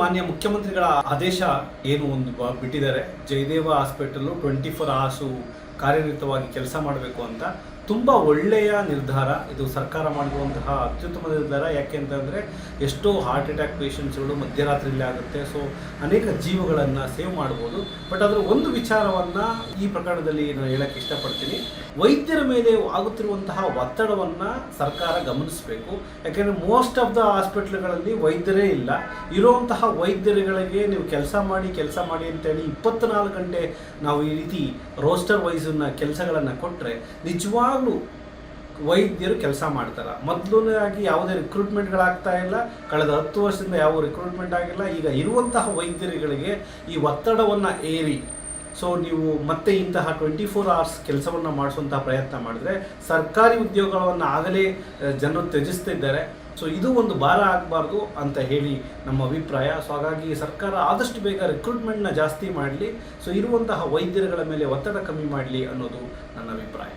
ಮಾನ್ಯ ಮುಖ್ಯಮಂತ್ರಿಗಳ ಆದೇಶ ಏನು ಒಂದು ಬಿಟ್ಟಿದ್ದಾರೆ. Jayadeva hospital twenty four hours ಕಾರ್ಯನಿರತವಾಗಿ ಕೆಲಸ ಮಾಡಬೇಕು ಅಂತ ತುಂಬ ಒಳ್ಳೆಯ ನಿರ್ಧಾರ ಇದು ಸರ್ಕಾರ ಮಾಡಿರುವಂತಹ ಅತ್ಯುತ್ತಮ ನಿರ್ಧಾರ. ಯಾಕೆ ಅಂತಂದರೆ ಎಷ್ಟೋ ಹಾರ್ಟ್ ಅಟ್ಯಾಕ್ ಪೇಷಂಟ್ಸ್ಗಳು ಮಧ್ಯರಾತ್ರಿಯಲ್ಲಿ ಆಗುತ್ತೆ. ಸೊ ಅನೇಕ ಜೀವಗಳನ್ನು ಸೇವ್ ಮಾಡ್ಬೋದು. ಬಟ್ ಅದರ ಒಂದು ವಿಚಾರವನ್ನು ಈ ಪ್ರಕರಣದಲ್ಲಿ ನಾನು ಹೇಳಕ್ಕೆ ಇಷ್ಟಪಡ್ತೀನಿ. ವೈದ್ಯರ ಮೇಲೆ ಆಗುತ್ತಿರುವಂತಹ ಒತ್ತಡವನ್ನು ಸರ್ಕಾರ ಗಮನಿಸಬೇಕು. ಯಾಕೆಂದರೆ ಮೋಸ್ಟ್ ಆಫ್ ದ ಹಾಸ್ಪಿಟ್ಲ್ಗಳಲ್ಲಿ ವೈದ್ಯರೇ ಇಲ್ಲ. ಇರುವಂತಹ ವೈದ್ಯರುಗಳಿಗೆ ನೀವು ಕೆಲಸ ಮಾಡಿ ಕೆಲಸ ಮಾಡಿ ಅಂತೇಳಿ ಇಪ್ಪತ್ನಾಲ್ಕು ಗಂಟೆ ನಾವು ಈ ರೀತಿ ರೋಸ್ಟರ್ ವೈಸನ್ನು ಕೆಲಸಗಳನ್ನು ಕೊಟ್ಟರೆ ನಿಜವಾಗ್ಲೂ ವೈದ್ಯರು ಕೆಲಸ ಮಾಡ್ತಾರೆ. ಮೊದಲನೇದಾಗಿ ಯಾವುದೇ ರಿಕ್ರೂಟ್ಮೆಂಟ್ಗಳಾಗ್ತಾ ಇಲ್ಲ. ಕಳೆದ ಹತ್ತು ವರ್ಷದಿಂದ ಯಾವ ರಿಕ್ರೂಟ್ಮೆಂಟ್ ಆಗಿಲ್ಲ. ಈಗ ಇರುವಂತಹ ವೈದ್ಯರುಗಳಿಗೆ ಈ ಒತ್ತಡವನ್ನು ಏರಿ ಸೊ ನೀವು ಮತ್ತೆ ಇಂತಹ ಟ್ವೆಂಟಿ ಫೋರ್ ಅವರ್ಸ್ ಕೆಲಸವನ್ನು ಮಾಡಿಸುವಂತಹ ಪ್ರಯತ್ನ ಮಾಡಿದ್ರೆ ಸರ್ಕಾರಿ ಉದ್ಯೋಗಗಳನ್ನು ಆಗಲೇ ಜನರು ತ್ಯಜಿಸ್ತಿದ್ದಾರೆ ಸೊ ಇದು ಒಂದು ಭಾರ ಆಗಬಾರ್ದು ಅಂತ ಹೇಳಿ ನಮ್ಮ ಅಭಿಪ್ರಾಯ. ಸೊ ಹಾಗಾಗಿ ಸರ್ಕಾರ ಆದಷ್ಟು ಬೇಗ ರಿಕ್ರೂಟ್ಮೆಂಟ್ನ ಜಾಸ್ತಿ ಮಾಡಲಿ. ಸೊ ಇರುವಂತಹ ವೈದ್ಯರುಗಳ ಮೇಲೆ ಒತ್ತಡ ಕಮ್ಮಿ ಮಾಡಲಿ ಅನ್ನೋದು ನನ್ನ ಅಭಿಪ್ರಾಯ.